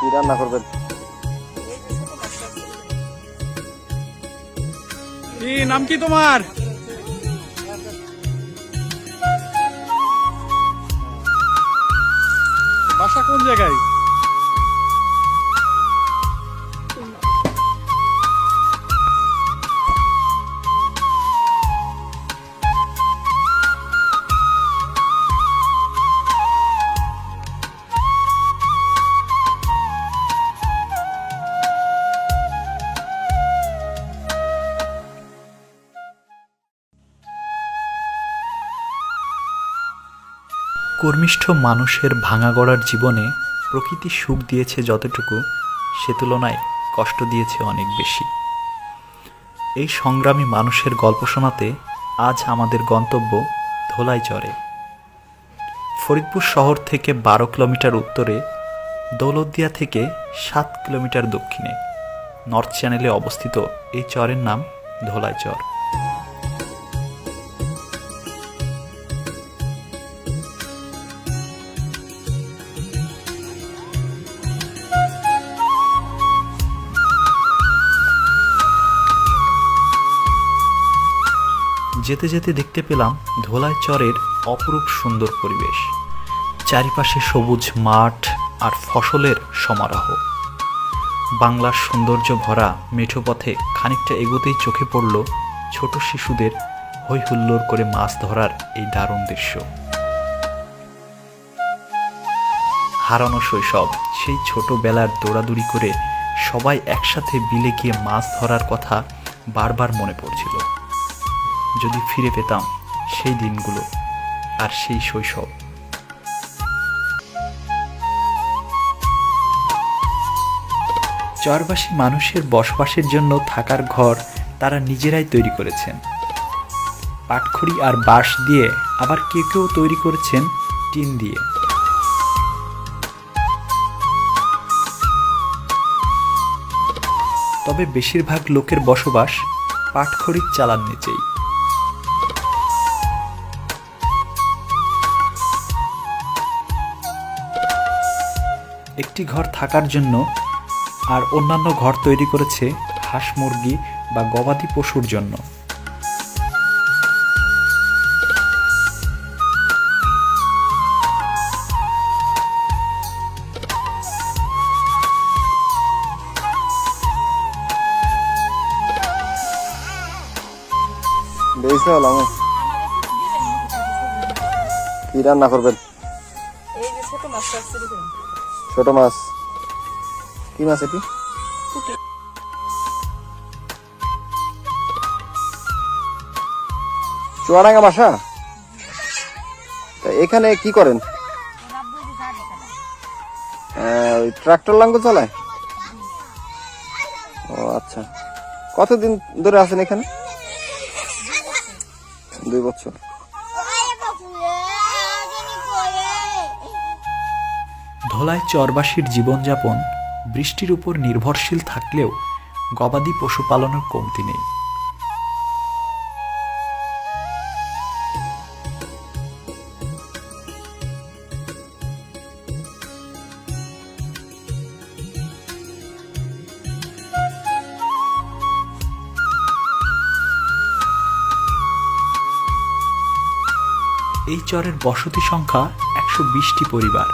কি রান্না করবেন কি নাম কি তোমার? বাসা কোন জায়গায়? কর্মিষ্ঠ মানুষের ভাঙা গড়ার জীবনে প্রকৃতি সুখ দিয়েছে যতটুকু, সে তুলনায় কষ্ট দিয়েছে অনেক বেশি। এই সংগ্রামী মানুষের গল্প শোনাতে আজ আমাদের গন্তব্য ধোলাই চরে। ফরিদপুর শহর থেকে বারো কিলোমিটার উত্তরে, দৌলতদিয়া থেকে সাত কিলোমিটার দক্ষিণে। নর্থ চ্যানেলে অবস্থিত এই চরের নাম ধোলাই চর। যেতে যেতে দেখতে পেলাম ধোলাই চরের অপরূপ সুন্দর পরিবেশ। চারিপাশে সবুজ মাঠ আর ফসলের সমারোহ। বাংলার সৌন্দর্য ভরা মেঠো পথে খানিকটা এগোতেই চোখে পড়ল ছোট শিশুদের হৈ হুল্লোড় করে মাছ ধরার এই দারুণ দৃশ্য। হারানো শৈশব, সেই ছোটবেলার দৌড়াদৌড়ি করে সবাই একসাথে বিলে গিয়ে মাছ ধরার কথা বারবার মনে পড়ছিল। যদি ফিরে পেতাম সেই দিনগুলো আর সেই শৈশব। চরবাসী মানুষের বসবাসের জন্য থাকার ঘর তারা নিজেরাই তৈরি করেছেন। পাটখড়ি আর বাঁশ দিয়ে আবার কেউ কেউ তৈরি করেছেন টিন দিয়ে। তবে বেশিরভাগ লোকের বসবাস পাটখড়ির চালার নিচেই। একটি ঘর থাকার জন্য আর অন্যান্য ঘর তৈরি করেছে হাঁস মুরগি বা গবাদি পশুর জন্য। কি রান্না করবেন? এই যে ছোট মাছ রাখছি দেখুন ছোট মাছ। কি মাছ এটি? চুয়াডাঙ্গা বাসা? তা এখানে কি করেন? আহ, ওই ট্রাক্টর লাঙ্গল চালায়? ও আচ্ছা। কতদিন ধরে আছেন এখানে? দুই বছর। ধোলায় চরবাসীর জীবনযাপন বৃষ্টির উপর নির্ভরশীল থাকলেও গবাদি পশুপালনের কমতি নেই। এই চরের বসতি সংখ্যা একশো বিশটি পরিবার।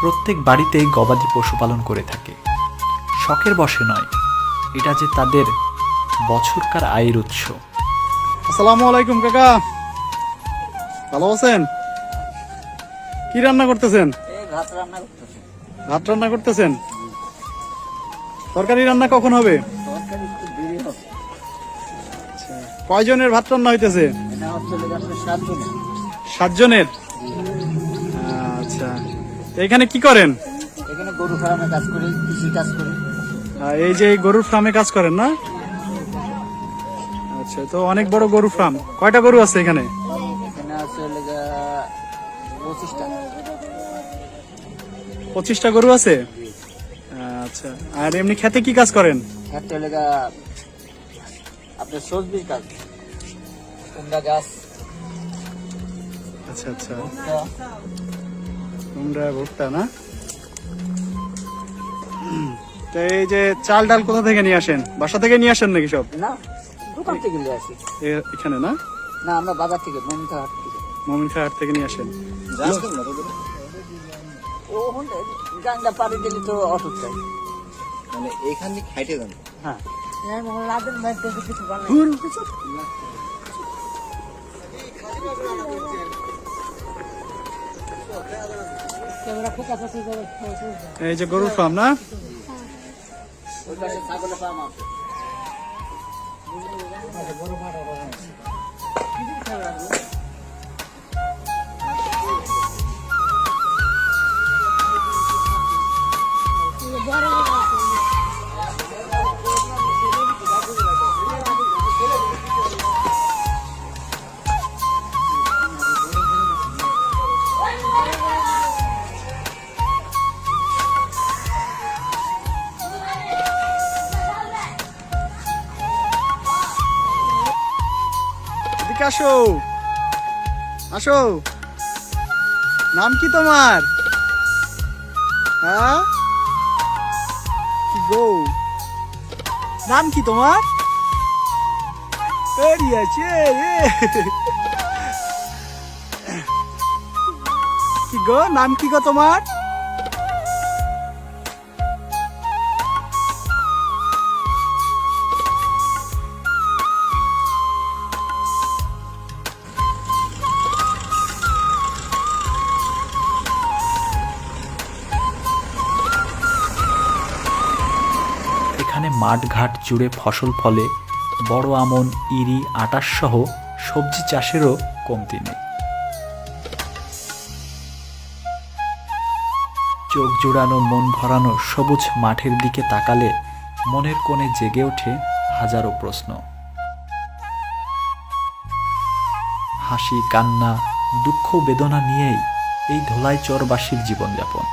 প্রত্যেক বাড়িতেই গবাদি পশুপালন করে থাকে। শখের বসে নয় এটা যে তাদের বছরকার আয়ের উৎস। আসসালামু আলাইকুম কাকা। ভালো আছেন? কি রান্না করতেছেন? ভাত রান্না করতেছেন? তরকারি রান্না কখন হবে? আচ্ছা, কয়জনের ভাত রান্না হইতেছে? সাতজনের? এখানে কি করেন? এখানে গরু ফার্মে কাজ করি কৃষি কাজ করি। এই যে গরুর ফার্মে কাজ করেন না? আচ্ছা তো অনেক বড় গরু ফার্ম। কয়টা গরু আছে এখানে? এখানে আছে পঁচিশটা। পঁচিশটা গরু আছে? আচ্ছা আর এমনি খেতে কি কাজ করেন? একটা লেগা আপনার সবজির কাজ কুমড়া গাছ। আচ্ছা আচ্ছা। তোমরা ভুট্টা না? তো এই যে চাল ডাল কোথা থেকে নিয়ে আসেন? বাসা থেকে নিয়ে আসেন নাকি সব? না দোকান থেকে নিয়ে আসি। এখানে না? না আমরা বাজার থেকে মমিতা হাট থেকে। মমিন হাট থেকে নিয়ে আসেন। ও গাঙ্গা পাড়ি দিলে তো অটো চাই মানে এখান হাইটে যান। হ্যাঁ। এই যে গরুর ফার্ম না? ওই এদিকে আসো। আসো। নাম কি তোমার? হ্যাঁ? গো। নাম কি তোমার? আছে কি গো, নাম কি গো তোমার? মাঠঘাট জুড়ে ফসল ফলে বড় আমন, ইরি, আটাশ সহ সবজি চাষেরও কমতি নেই। চোখ জোড়ানো, মন ভরানো, সবুজ মাঠের দিকে তাকালে মনের কোণে জেগে ওঠে হাজারো প্রশ্ন। হাসি, কান্না, দুঃখ, বেদনা নিয়েই এই ধোলাই চরবাসীর জীবনযাপন।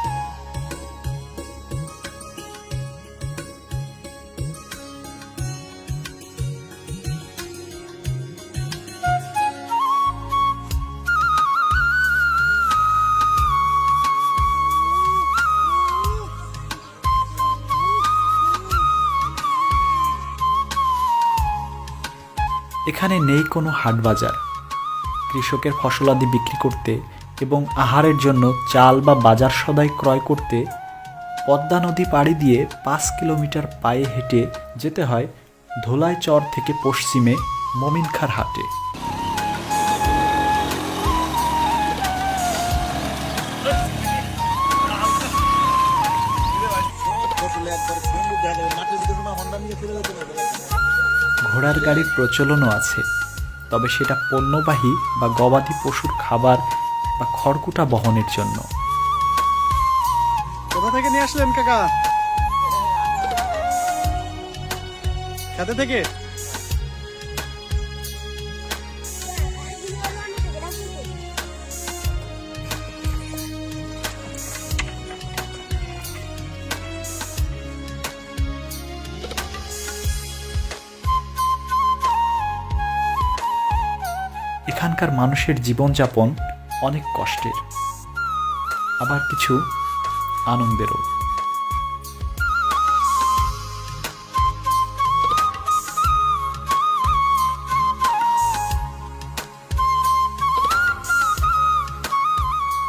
এখানে নেই কোনো হাট বাজার। কৃষকের ফসলাদি বিক্রি করতে এবং আহারের জন্য চাল বা বাজার সদাই ক্রয় করতে পদ্মা নদী পাড়ি দিয়ে পাঁচ কিলোমিটার পায়ে হেঁটে যেতে হয় ধোলাই চর থেকে পশ্চিমে মমিনখার হাটে। ঘোড়ার গাড়ির প্রচলনও আছে তবে সেটা পণ্যবাহী বা গবাদি পশুর খাবার বা খড়কুটা বহনের জন্য। কোথা থেকে নিয়ে আসলেন কাকা? খেতে থেকে? এখানকার মানুষের জীবনযাপন অনেক কষ্টের, আবার কিছু আনন্দেরও।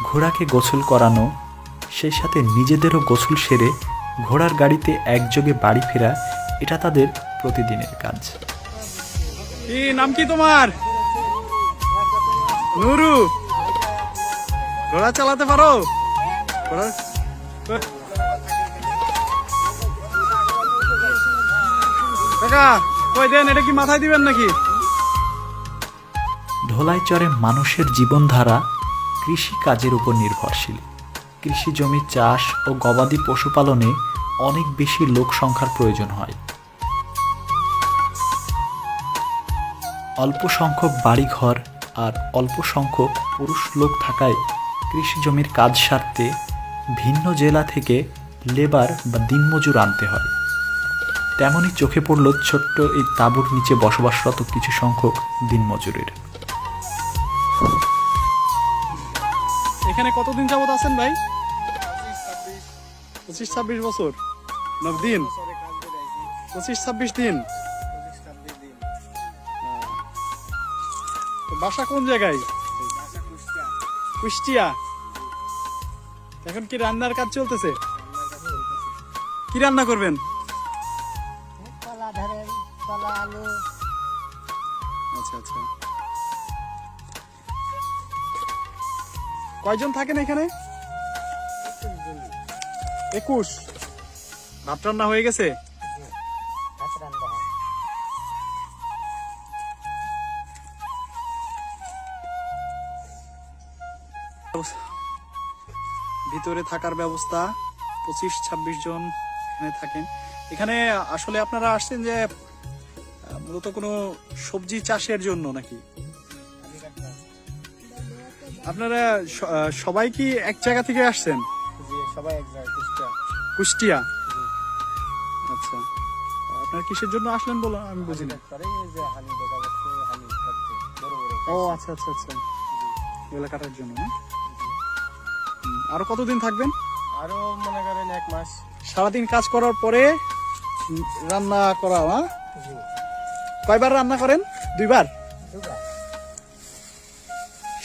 ঘোড়াকে গোসল করানো, সেই সাথে নিজেদেরও গোসল সেরে ঘোড়ার গাড়িতে একযোগে বাড়ি ফেরা, এটা তাদের প্রতিদিনের কাজ। নাম কি তোমার? নুরু, ঘোড়া চালাতে পারো? নাকি? ধোলাইচরে মানুষের জীবনধারা কৃষি কাজের উপর নির্ভরশীল। কৃষি জমি চাষ ও গবাদি পশুপালনে অনেক বেশি লোক সংখ্যার প্রয়োজন হয়। অল্প সংখ্যক বাড়িঘর আর অল্প সংখ্যক পুরুষ লোক থাকায় কৃষি জমির কাজ সারতে ভিন্ন জেলা থেকে লেবার বা দিনমজুর আনতে হয়। তেমনই চোখে পড়ল ছোট্ট এই তাঁবুর নিচে বসবাসরত কিছু সংখ্যক দিনমজুরের। এখানে কতদিন যাবত আছেন ভাই? পঁচিশ ছাব্বিশ বছর। নবদিন? পঁচিশ ছাব্বিশ দিন? বাসা কোন জায়গায়? কুষ্টিয়া। এখন কি রান্নার কাজ চলতেছে? কি রান্না করবেন? আচ্ছা আচ্ছা। কয়জন থাকেন এখানে? একুশ। ভাত রান্না হয়ে গেছে? ভিতরে থাকার ব্যবস্থা পঁচিশ ছাব্বিশ জন এখানে থাকেন। এখানে আসলে আপনারা আসছেন যে মূলত কোনো সবজি চাষের জন্য নাকি? আপনারা সবাই কি এক জায়গা থেকে আসছেন? সবাই এক জায়গায় কুষ্টিয়া। কুষ্টিয়া? আচ্ছা। আপনার কিসের জন্য আসলেন বলো আমি বড় বড় ও আচ্ছা আচ্ছা আচ্ছা। এগুলো কাটার জন্য না? আরও কতদিন থাকবেন? আরও মনে করেন এক মাস। সারাদিন কাজ করার পরে রান্না করা হ্যাঁ? কয়বার রান্না করেন? দুইবার?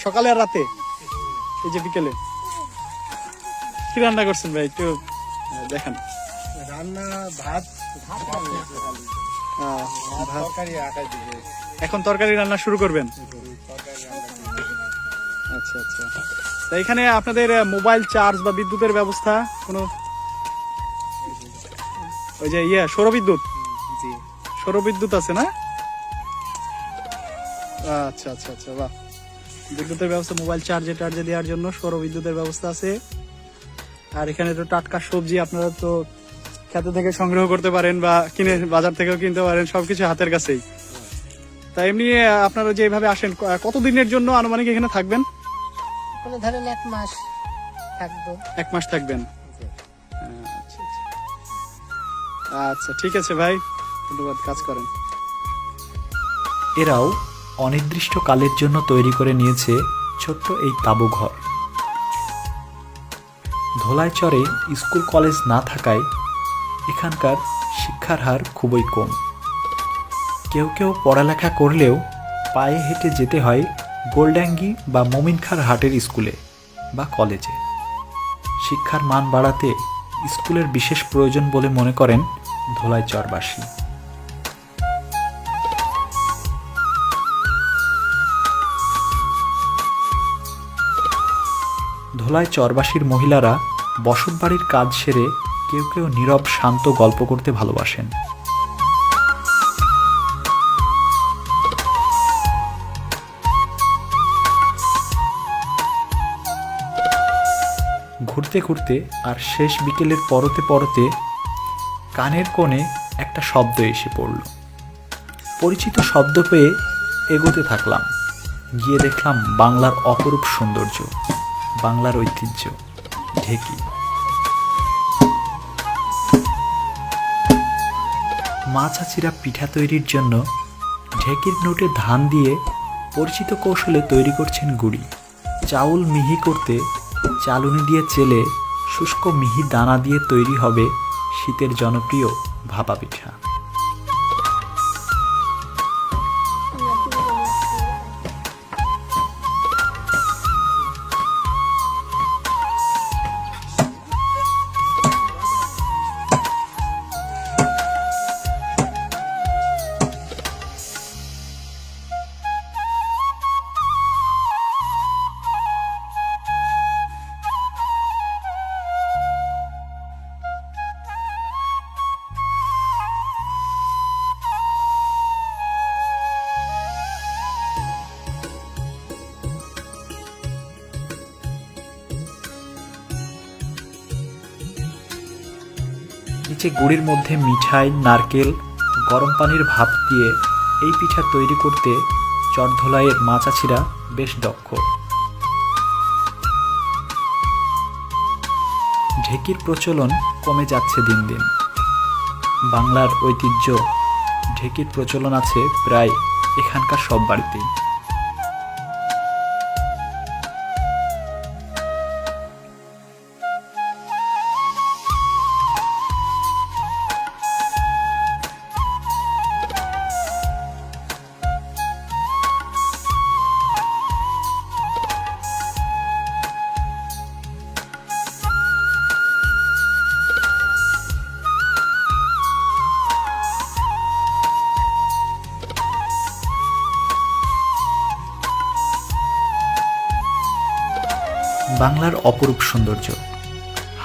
সকালে আর রাতে? এই যে বিকেলে। কি রান্না করছেন ভাই? একটু দেখান। রান্না ভাত এখন তরকারি রান্না শুরু করবেন। আচ্ছা আচ্ছা। এখানে আপনাদের মোবাইল চার্জ বা বিদ্যুতের ব্যবস্থা কোনো? ওই যে ইয়ে সৌরবিদ্যুৎ? সৌরবিদ্যুৎ আছে না? আচ্ছা আচ্ছা আচ্ছা বাহ। বিদ্যুতের ব্যবস্থা মোবাইল চার্জে টার্জে দেওয়ার জন্য সৌরবিদ্যুতের ব্যবস্থা আছে। আর এখানে তো টাটকা সবজি আপনারা তো খেতে থেকে সংগ্রহ করতে পারেন বা কিনে বাজার থেকেও কিনতে পারেন সবকিছু হাতের কাছেই। তা এমনি আপনারা যেভাবে আসেন কতদিনের জন্য আনুমানিক এখানে থাকবেন? কোনো ধরেন এক মাস থাকব। এক মাস থাকবেন? আচ্ছা আচ্ছা। আচ্ছা ঠিক আছে ভাই। ধন্যবাদ কাজ করেন। এরাও অনির্দিষ্টকালের জন্য তৈরি করে নিয়েছে ছোট্ট এই তাঁবু ঘর। ধোলায় চরে স্কুল কলেজ না থাকায় এখানকার শিক্ষার হার খুবই কম। কেউ কেউ পড়ালেখা করলেও পায়ে হেঁটে যেতে হয় গোলডাঙ্গি বা মমিনখার হাটের স্কুলে বা কলেজে। শিক্ষার মান বাড়াতে স্কুলের বিশেষ প্রয়োজন বলে মনে করেন ধোলাই চরবাসী। ধোলায় চরবাসীর মহিলারা বসতবাড়ির কাজ সেরে কেউ কেউ নীরব, শান্ত গল্প করতে ভালোবাসেন। ঘুরতে ঘুরতে আর শেষ বিকেলের পরতে পরতে কানের কোণে একটা শব্দ এসে পড়ল। পরিচিত শব্দ পেয়ে এগোতে থাকলাম। গিয়ে দেখলাম বাংলার অপরূপ সৌন্দর্য, বাংলার ঐতিহ্য, ঢেকি। মা চাচিরা পিঠা তৈরির জন্য ঢেকির নোটে ধান দিয়ে পরিচিত কৌশলে তৈরি করছেন গুড়ি। চাউল মিহি করতে চালুনি দিয়ে চেলে শুষ্ক মিহি দানা দিয়ে তৈরি হবে শীতের জনপ্রিয় ভাপা পিঠা। নিচে গুড়ির মধ্যে মিঠাই, নারকেল, গরম পানির ভাপ দিয়ে এই পিঠা তৈরি করতে চটধলাইয়ের মাচাছিরা বেশ দক্ষ। ঢেকির প্রচলন কমে যাচ্ছে দিন দিন। বাংলার ঐতিহ্য, ঢেকির প্রচলন আছে প্রায় এখানকার সব বাড়িতেই। বাংলার অপরূপ সৌন্দর্য।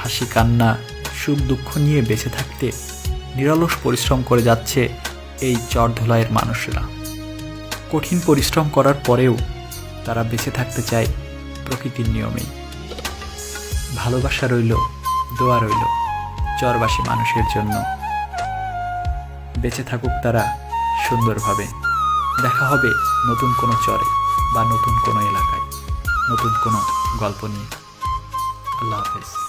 হাসি, কান্না, সুখ, দুঃখ নিয়ে বেঁচে থাকতে নিরলস পরিশ্রম করে যাচ্ছে এই চরধোলাইয়ের মানুষরা। কঠিন পরিশ্রম করার পরেও তারা বেঁচে থাকতে চায় প্রকৃতির নিয়মেই। ভালোবাসা রইল, দোয়া রইল চরবাসী মানুষের জন্য। বেঁচে থাকুক তারা সুন্দরভাবে। দেখা হবে নতুন কোনো চরে বা নতুন কোনো এলাকায়। নতুন কোনো গল্প নিয়ে। আল্লাহ হাফেজ।